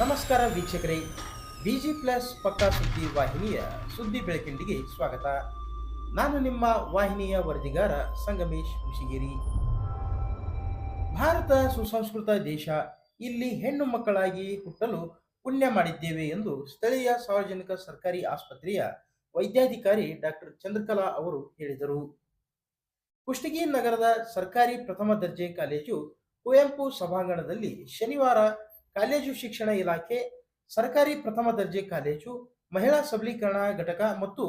ನಮಸ್ಕಾರ ವೀಕ್ಷಕರೇ. Busy plus ಪಕ್ಕಾ ಸುದ್ದಿ ವಾಹಿನಿಯ ಸುದ್ದಿ ಬೆಳಕಿಂಡಿಗೆ ಸ್ವಾಗತ. ನಾನು ನಿಮ್ಮ ವಾಹಿನಿಯ ವರದಿಗಾರ ಸಂಗಮೇಶ್ ಮುಶಿಗೇರಿ ಭಾರತ ಸುಸಂಸ್ಕೃತ ದೇಶ. ಇಲ್ಲಿ ಹೆಣ್ಣು ಮಕ್ಕಳಾಗಿ ಹುಟ್ಟಲು ಪುಣ್ಯ ಮಾಡಿದ್ದೇವೆ ಎಂದು ಸ್ಥಳೀಯ ಸಾರ್ವಜನಿಕ ಸರ್ಕಾರಿ ಆಸ್ಪತ್ರೆಯ ವೈದ್ಯಾಧಿಕಾರಿ ಡಾಕ್ಟರ್ ಚಂದ್ರಕಲಾ ಅವರು ಹೇಳಿದರು. ಕುಷ್ಟಗಿ ನಗರದ ಸರ್ಕಾರಿ ಪ್ರಥಮ ದರ್ಜೆ ಕಾಲೇಜು ಕುವೆಂಪು ಸಭಾಂಗಣದಲ್ಲಿ ಶನಿವಾರ ಕಾಲೇಜು ಶಿಕ್ಷಣ ಇಲಾಖೆ, ಸರ್ಕಾರಿ ಪ್ರಥಮ ದರ್ಜೆ ಕಾಲೇಜು, ಮಹಿಳಾ ಸಬಲೀಕರಣ ಘಟಕ ಮತ್ತು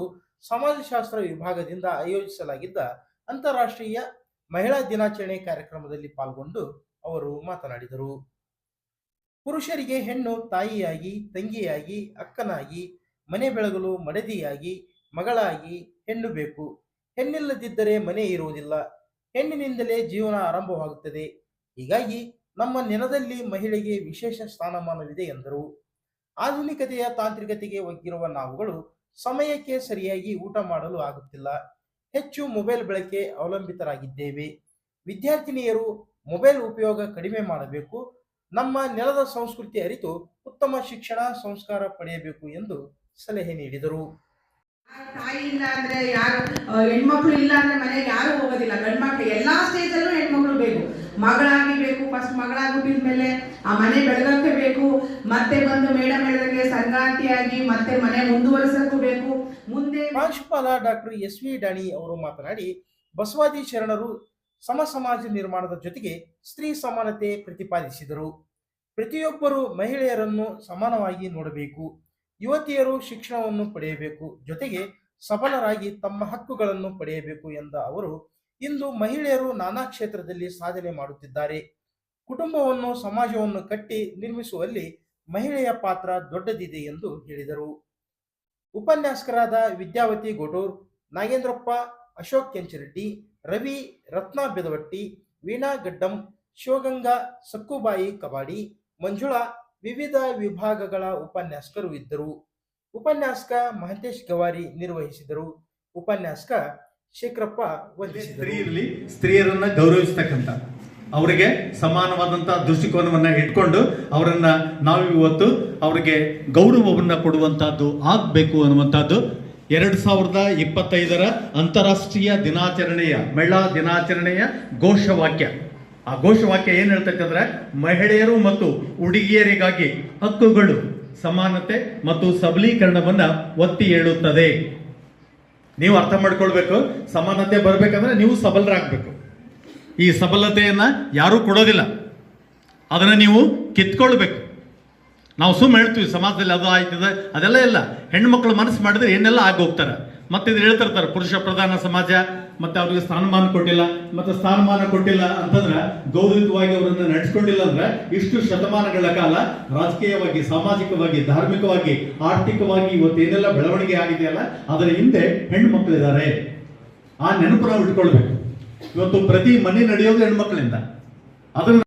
ಸಮಾಜಶಾಸ್ತ್ರ ವಿಭಾಗದಿಂದ ಆಯೋಜಿಸಲಾಗಿದ್ದ ಅಂತಾರಾಷ್ಟ್ರೀಯ ಮಹಿಳಾ ದಿನಾಚರಣೆ ಕಾರ್ಯಕ್ರಮದಲ್ಲಿ ಪಾಲ್ಗೊಂಡು ಅವರು ಮಾತನಾಡಿದರು. ಪುರುಷರಿಗೆ ಹೆಣ್ಣು, ತಾಯಿಯಾಗಿ, ತಂಗಿಯಾಗಿ, ಅಕ್ಕನಾಗಿ, ಮನೆ ಬೆಳಗಲು ಮಡದಿಯಾಗಿ, ಮಗಳಾಗಿ ಹೆಣ್ಣು ಬೇಕು. ಹೆಣ್ಣಿಲ್ಲದಿದ್ದರೆ ಮನೆ ಇರುವುದಿಲ್ಲ. ಹೆಣ್ಣಿನಿಂದಲೇ ಜೀವನ ಆರಂಭವಾಗುತ್ತದೆ. ಹೀಗಾಗಿ ನಮ್ಮ ನೆಲದಲ್ಲಿ ಮಹಿಳೆಗೆ ವಿಶೇಷ ಸ್ಥಾನಮಾನವಿದೆ ಎಂದರು. ಆಧುನಿಕತೆಯ ತಾಂತ್ರಿಕತೆಗೆ ಒಗ್ಗಿರುವ ನಾವುಗಳು ಸಮಯಕ್ಕೆ ಸರಿಯಾಗಿ ಊಟ ಮಾಡಲು ಆಗುತ್ತಿಲ್ಲ. ಹೆಚ್ಚು ಮೊಬೈಲ್ ಬಳಕೆ ಅವಲಂಬಿತರಾಗಿದ್ದೇವೆ. ವಿದ್ಯಾರ್ಥಿನಿಯರು ಮೊಬೈಲ್ ಉಪಯೋಗ ಕಡಿಮೆ ಮಾಡಬೇಕು. ನಮ್ಮ ನೆಲದ ಸಂಸ್ಕೃತಿ ಅರಿತು ಉತ್ತಮ ಶಿಕ್ಷಣ ಸಂಸ್ಕಾರ ಪಡೆಯಬೇಕು ಎಂದು ಸಲಹೆ ನೀಡಿದರು. ತಾಯಿ ಇಲ್ಲ ಅಂದ್ರೆ ಯಾರು ಹೆಣ್ಮಕ್ಳು ಇಲ್ಲ ಅಂದ್ರೆ ಮನೆಗೆ ಯಾರು ಹೋಗೋದಿಲ್ಲ. ಗಂಡ್ಮಕ್ಳು ಎಲ್ಲಾ ಸ್ಟೇಜ್ ಅಲ್ಲೂ ಹೆಣ್ಮಕ್ಳು ಬೇಕು. ಮಗಳಾಗಿ ಬೇಕು ಫಸ್ಟ್ ಮಗಳಾಗಿ ಹುಟ್ಟಿದ ಮೇಲೆ ಆ ಮನೆ ಬೆಳಗಕ್ಕೆ ಬೇಕು, ಮತ್ತೆ ಬಂದು ಮೇಡಮ್ ಹೇಳಿದಂಗೆ ಸಂಗಾತಿಯಾಗಿ ಮತ್ತೆ ಮನೆ ಮುಂದುವರಿಸಕ್ಕೂ ಬೇಕು. ಮುಂದೆ ಪ್ರಾಂಶುಪಾಲ ಡಾಕ್ಟರ್ ಎಸ್ ವಿ ಡಾಣಿ ಅವರು ಮಾತನಾಡಿ, ಬಸವಾದಿ ಶರಣರು ಸಮ ಸಮಾಜ ನಿರ್ಮಾಣದ ಜೊತೆಗೆ ಸ್ತ್ರೀ ಸಮಾನತೆ ಪ್ರತಿಪಾದಿಸಿದರು. ಪ್ರತಿಯೊಬ್ಬರು ಮಹಿಳೆಯರನ್ನು ಸಮಾನವಾಗಿ ನೋಡಬೇಕು, ಯುವತಿಯರು ಶಿಕ್ಷಣವನ್ನು ಪಡೆಯಬೇಕು, ಜೊತೆಗೆ ಸಫಲರಾಗಿ ತಮ್ಮ ಹಕ್ಕುಗಳನ್ನು ಪಡೆಯಬೇಕು ಎಂದ ಅವರು, ಇಂದು ಮಹಿಳೆಯರು ನಾನಾ ಕ್ಷೇತ್ರದಲ್ಲಿ ಸಾಧನೆ ಮಾಡುತ್ತಿದ್ದಾರೆ. ಕುಟುಂಬವನ್ನು ಸಮಾಜವನ್ನು ಕಟ್ಟಿ ನಿರ್ಮಿಸುವಲ್ಲಿ ಮಹಿಳೆಯ ಪಾತ್ರ ದೊಡ್ಡದಿದೆ ಎಂದು ಹೇಳಿದರು. ಉಪನ್ಯಾಸಕರಾದ ವಿದ್ಯಾವತಿ ಗೊಡೂರ್ ನಾಗೇಂದ್ರಪ್ಪ ಅಶೋಕ್ ಕೆಂಚರೆಡ್ಡಿ ರವಿ ರತ್ನ ಬೆದವಟ್ಟಿ ವೀಣಾ ಗಡ್ಡಂ ಶಿವಗಂಗಾ ಸಕ್ಕುಬಾಯಿ ಕಬಾಡಿ ಮಂಜುಳಾ ವಿವಿಧ ವಿಭಾಗಗಳ ಉಪನ್ಯಾಸಕರು ಇದ್ದರು. ಉಪನ್ಯಾಸಕ ಮಹಂತೇಶ್ ಗವಾರಿ ನಿರ್ವಹಿಸಿದರು. ಉಪನ್ಯಾಸಕ ಶೇಖರಪ್ಪ ಸ್ತ್ರೀಯರಲ್ಲಿ ಸ್ತ್ರೀಯರನ್ನ ಗೌರವಿಸ್ತಕ್ಕಂಥ ಅವರಿಗೆ ಸಮಾನವಾದಂತಹ ದೃಷ್ಟಿಕೋನವನ್ನ ಇಟ್ಕೊಂಡು ಅವರನ್ನ ನಾವು ಇವತ್ತು ಅವರಿಗೆ ಗೌರವವನ್ನ ಕೊಡುವಂತಹದ್ದು ಆಗ್ಬೇಕು ಅನ್ನುವಂಥದ್ದು ಎರಡು ಸಾವಿರದ ಇಪ್ಪತ್ತೈದರ ಅಂತಾರಾಷ್ಟ್ರೀಯ ದಿನಾಚರಣೆಯ, ಮಹಿಳಾ ದಿನಾಚರಣೆಯ ಘೋಷವಾಕ್ಯ. ಆ ಘೋಷವಾಕ್ಯ ಏನ್ ಹೇಳ್ತಕ್ಕಂದ್ರೆ ಮಹಿಳೆಯರು ಮತ್ತು ಹುಡುಗಿಯರಿಗಾಗಿ ಹಕ್ಕುಗಳು ಸಮಾನತೆ ಮತ್ತು ಸಬಲೀಕರಣವನ್ನ ಒತ್ತಿ ಹೇಳುತ್ತದೆ. ನೀವು ಅರ್ಥ ಮಾಡ್ಕೊಳ್ಬೇಕು. ಸಮಾನತೆ ಬರಬೇಕಂದ್ರೆ ನೀವು ಸಬಲರಾಗಬೇಕು. ಈ ಸಬಲತೆಯನ್ನು ಯಾರೂ ಕೊಡೋದಿಲ್ಲ. ಅದನ್ನು ನೀವು ಕಿತ್ಕೊಳ್ಬೇಕು. ನಾವು ಸುಮ್ಮನೆ ಹೇಳ್ತೀವಿ, ಸಮಾಜದಲ್ಲಿ ಅದು ಆಯ್ತದೆ ಅದೆಲ್ಲ ಇಲ್ಲ. ಹೆಣ್ಮಕ್ಳು ಮನಸ್ಸು ಮಾಡಿದ್ರೆ ಏನೆಲ್ಲ ಆಗೋಗ್ತಾರೆ ಮತ್ತೆ ಇದು ಹೇಳ್ತಿರ್ತಾರೆ, ಪುರುಷ ಪ್ರಧಾನ ಸಮಾಜ, ಮತ್ತೆ ಅವ್ರಿಗೆ ಸ್ಥಾನಮಾನ ಕೊಟ್ಟಿಲ್ಲ, ಮತ್ತೆ ಸ್ಥಾನಮಾನ ಕೊಟ್ಟಿಲ್ಲ ಅಂತಂದ್ರೆ ಗೌರವಿತವಾಗಿ ಅವರನ್ನು ನಡೆಸ್ಕೊಂಡಿಲ್ಲ ಅಂದ್ರೆ ಇಷ್ಟು ಶತಮಾನಗಳ ಕಾಲ ರಾಜಕೀಯವಾಗಿ, ಸಾಮಾಜಿಕವಾಗಿ, ಧಾರ್ಮಿಕವಾಗಿ, ಆರ್ಥಿಕವಾಗಿ ಇವತ್ತು ಏನೆಲ್ಲ ಬೆಳವಣಿಗೆ ಆಗಿದೆಯಲ್ಲ ಅದರ ಹಿಂದೆ ಹೆಣ್ಣು ಮಕ್ಕಳಿದ್ದಾರೆ ಆ ನೆನಪು ನಾವು ಇಟ್ಕೊಳ್ಬೇಕು ಇವತ್ತು ಪ್ರತಿ ಮನೆ ನಡೆಯೋದು ಹೆಣ್ಮಕ್ಳಿಂದ. ಅದನ್ನ